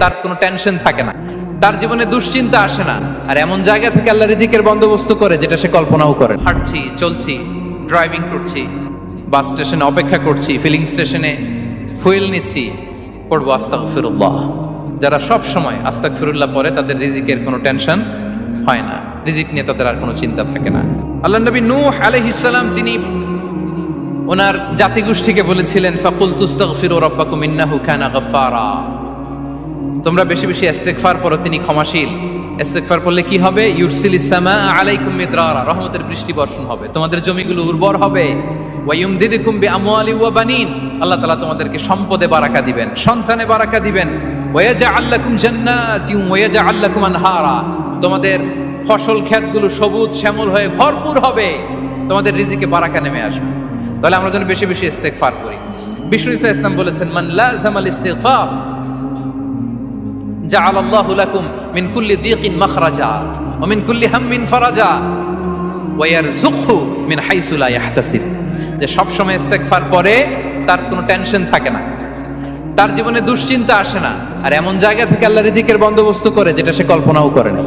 তার কোনো টেনশন থাকে না। তার জীবনে দুশ্চিন্তা আসে না। আর এমন জায়গা থেকে আল্লাহ রিজিকের বন্দোবস্ত করে যেটা সে কল্পনাও করে হাঁটছি, চলছি ড্রাইভিং করছি বাস স্টেশনে অপেক্ষা করছি ফিলিং স্টেশনে ফুয়েল নিচ্ছি, পড়ব আস্তাক ফিরুল্লাহ যারা সব সময় আস্তাক ফিরুল্লাহ পরে তাদের রিজিকের কোনো টেনশন হয় না। রিজিক নিয়ে তাদের আর কোনো চিন্তা থাকে না। আল্লাহ নবী নূহ আলাইহিসসালাম যিনি ওনার জাতিগোষ্ঠীকে বলেছিলেন ফাকুল তুস্তাগফিরু রাব্বাকুম ইন্নাহু কানা গাফফারা। তোমরা বেশি বেশি ইস্তেগফার করো তিনি ক্ষমাশীল। ইস্তেগফার করলে কি হবে? ইউরসিলিস সামা আলাইকুম মিদরারা, রহমতের বৃষ্টি বর্ষণ হবে। তোমাদের জমিগুলো উর্বর হবে। ওয়া ইউমদিদুকুম বিআমওয়ালি ওয়া বানিন। আল্লাহ তাআলা তোমাদেরকে সম্পদে বারাকা দিবেন, সন্তানে বারাকা দিবেন। ওয়া ইয়াজআল লাকুম জান্নাতি ওয়া ইয়াজআল লাকুম আনহারা। তোমাদের ফসল ক্ষেতগুলো সবুজ শ্যামল হয়ে ভরপুর হবে। তোমাদের রিজিকে বারাকা নেমে আসবে। তাহলে আমরা যেন বেশি বেশি ইস্তেগফার করি। বিষ্ণু ইসা ইসলাম বলেছেন, মান লাজামাল ইস্তিগফার জাআল আল্লাহু লাকুম মিন কুল্লি দিকিন মাখরাজা ও মিন কুল্লি হাম্মিন ফারাজা ওয়া জুখু মিন হাইসুলা ইয়াহতাসিব। যে সব সময় ইস্তেগফার পরে তার কোনো টেনশন থাকে না। তার জীবনে দুশ্চিন্তা আসে না। আর এমন জায়গা থেকে আল্লাহ রিজিকের বন্দোবস্ত করে, যেটা সে কল্পনাও করে না